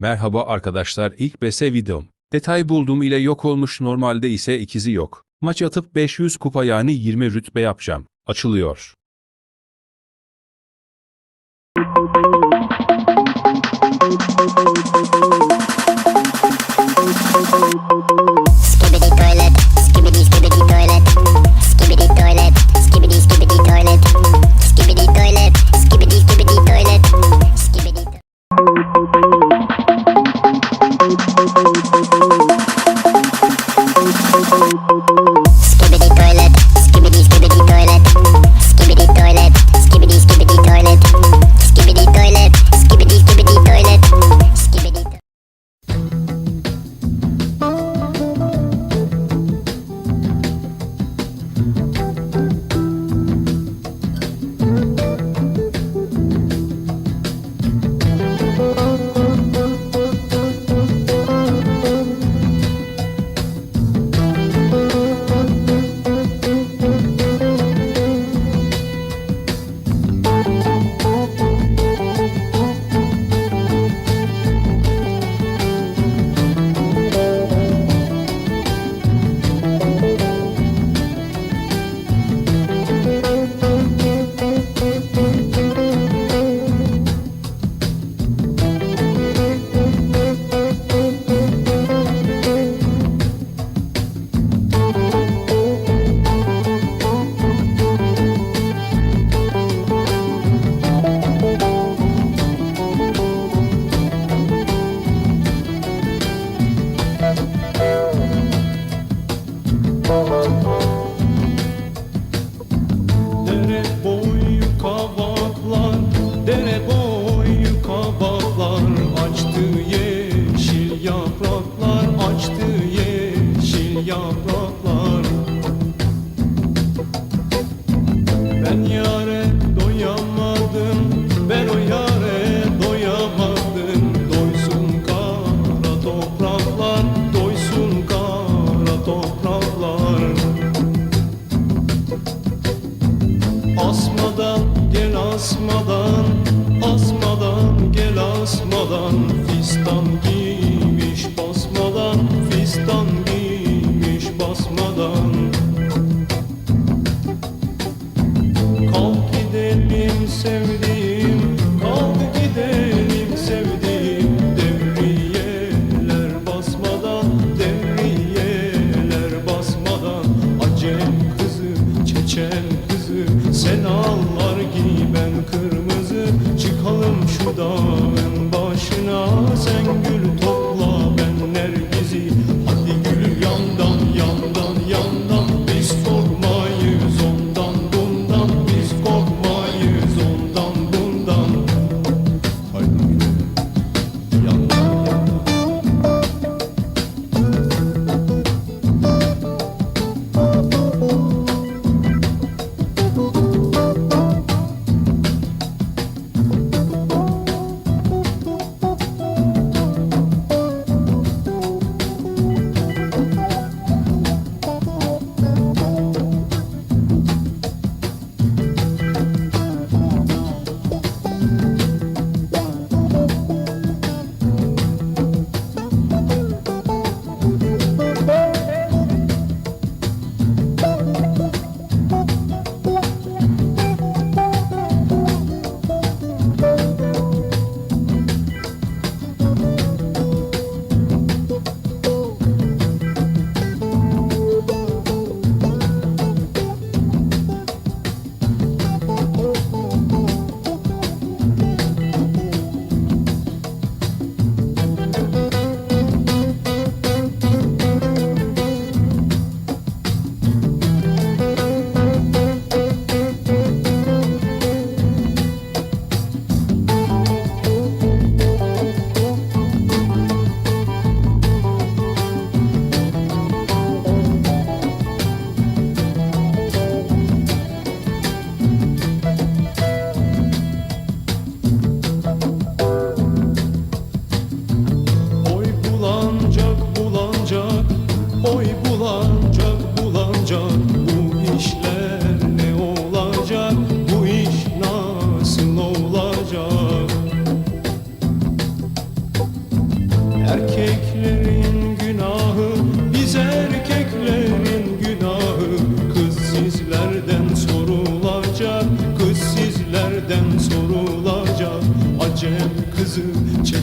Merhaba arkadaşlar ilk BS videom. Detay buldum ile yok olmuş normalde ise ikizi yok. Maç atıp 500 kupa yani 20 rütbe yapacağım. Açılıyor.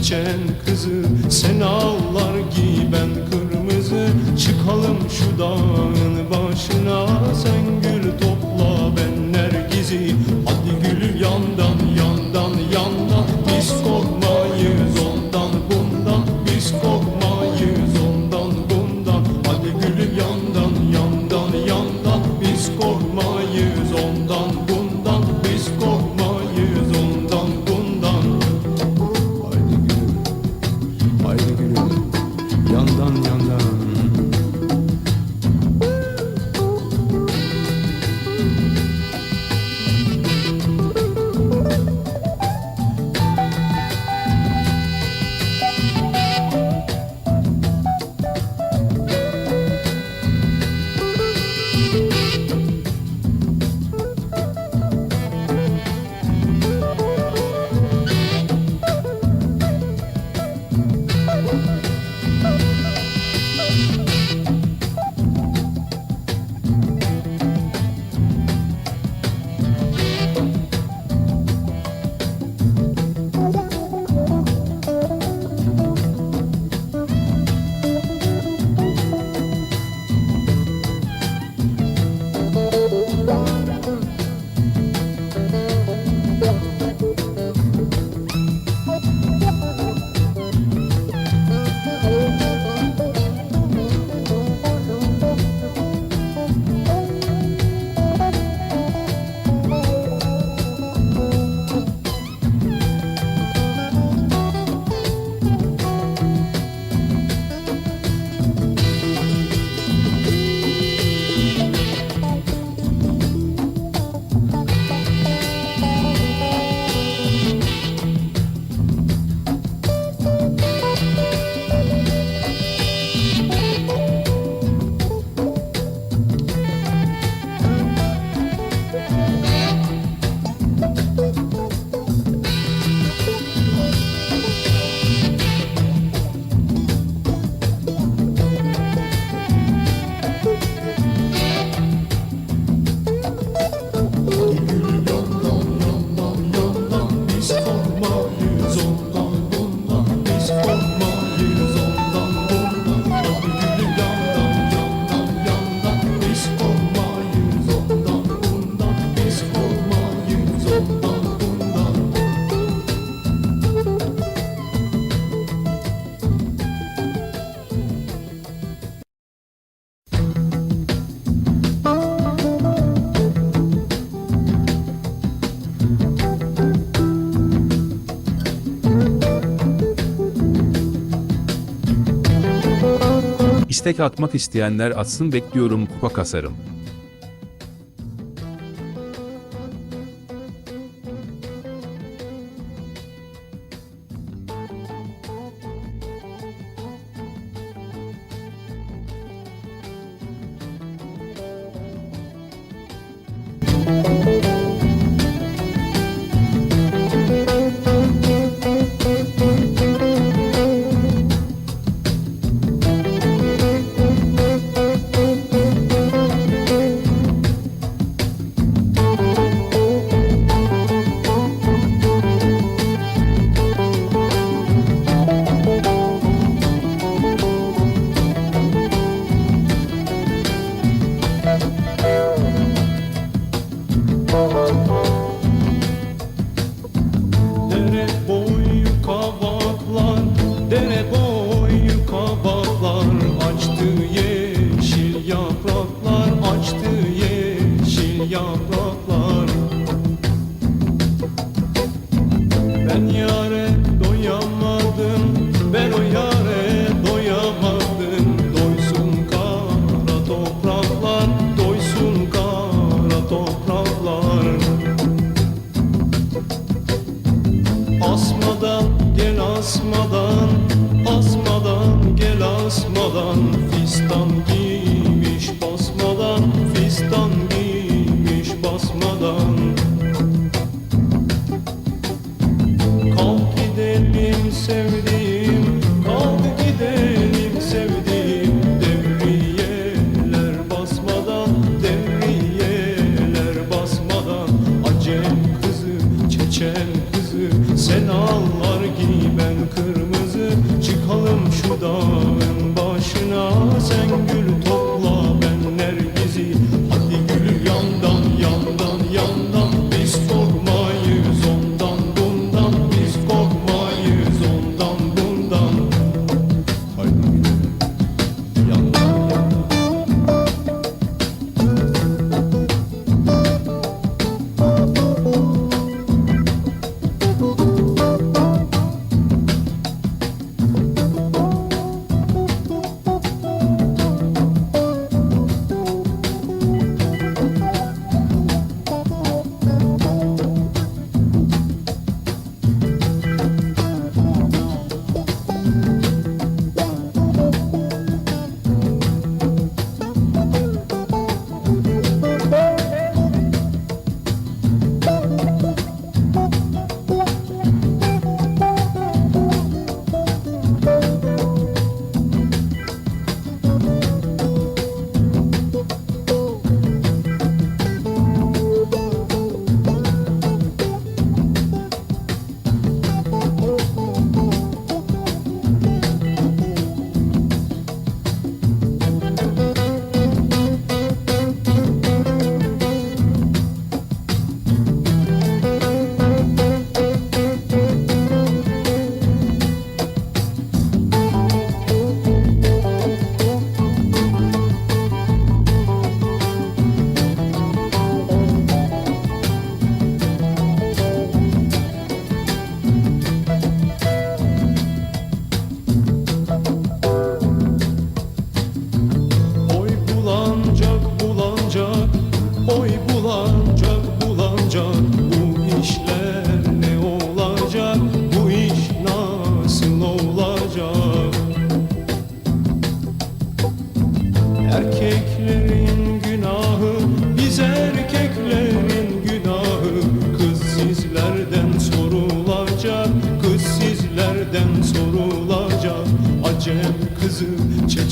Çeçen kızı. Sen ağlar giy ben kırmızı. Çıkalım şu dağın başına. Sen gül topla ben nergizi. Hadi gül yandan yandan yandan. Biz korkmayız ondan bundan. Biz korkmayız ondan bundan. Hadi gül yandan yandan yandan. Biz korkmayız ondan bundan İstek atmak isteyenler atsın bekliyorum kupa kasarım.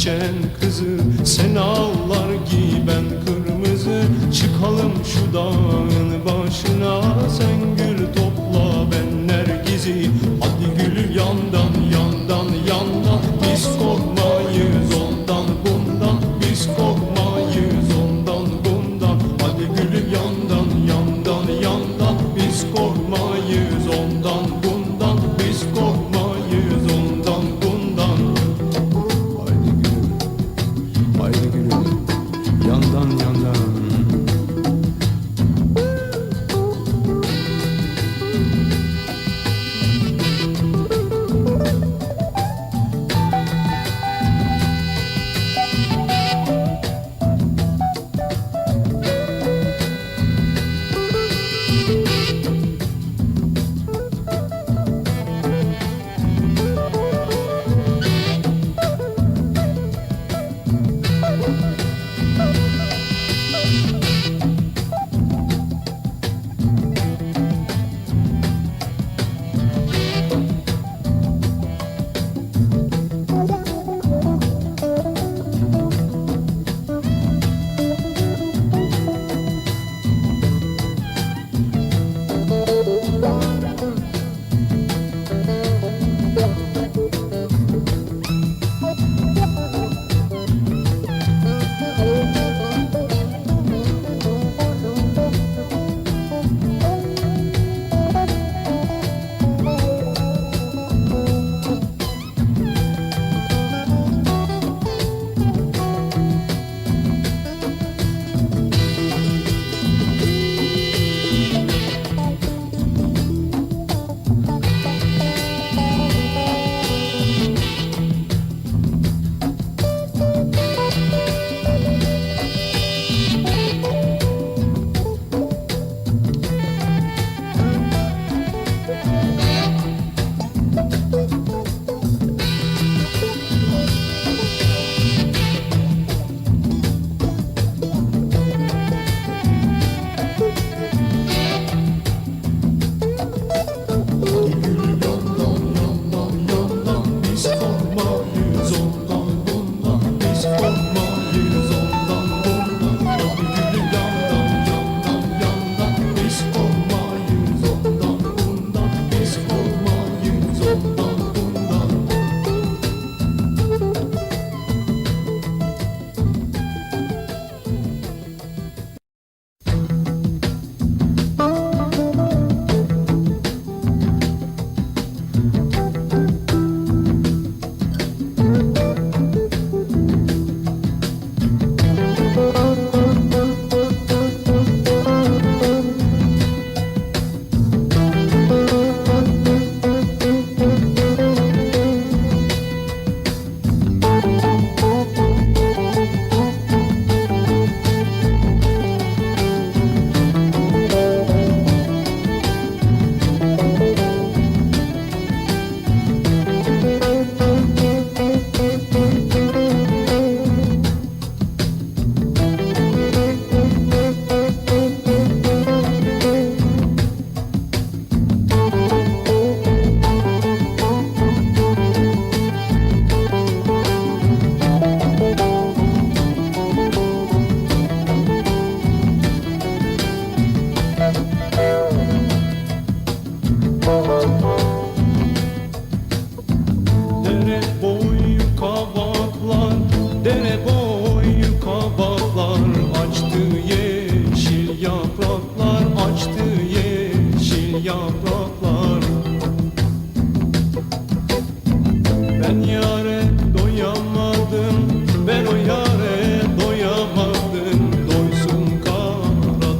Çeçen kızı Sen ağlar giy ben kırmızı. Çıkalım şu dağın başına Sen gül topla ben nergizi. Hadi gül yandan yandan yandan Biz korkmayız ondan bundan. Biz korkmayız ondan bundan. Hadi gül yandan yandan yandan Biz korkmayız ondan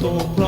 todo plan.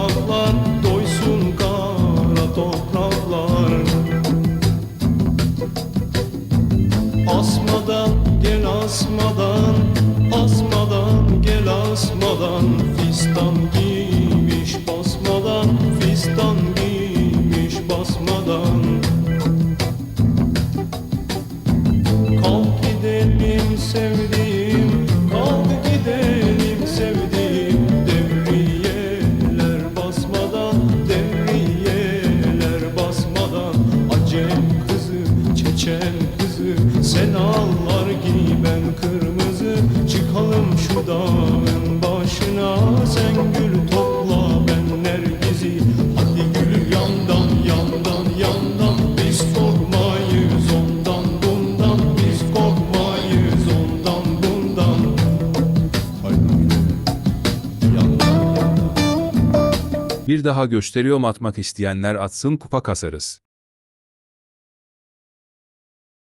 Daha gösteriyorum atmak isteyenler atsın kupa kasarız.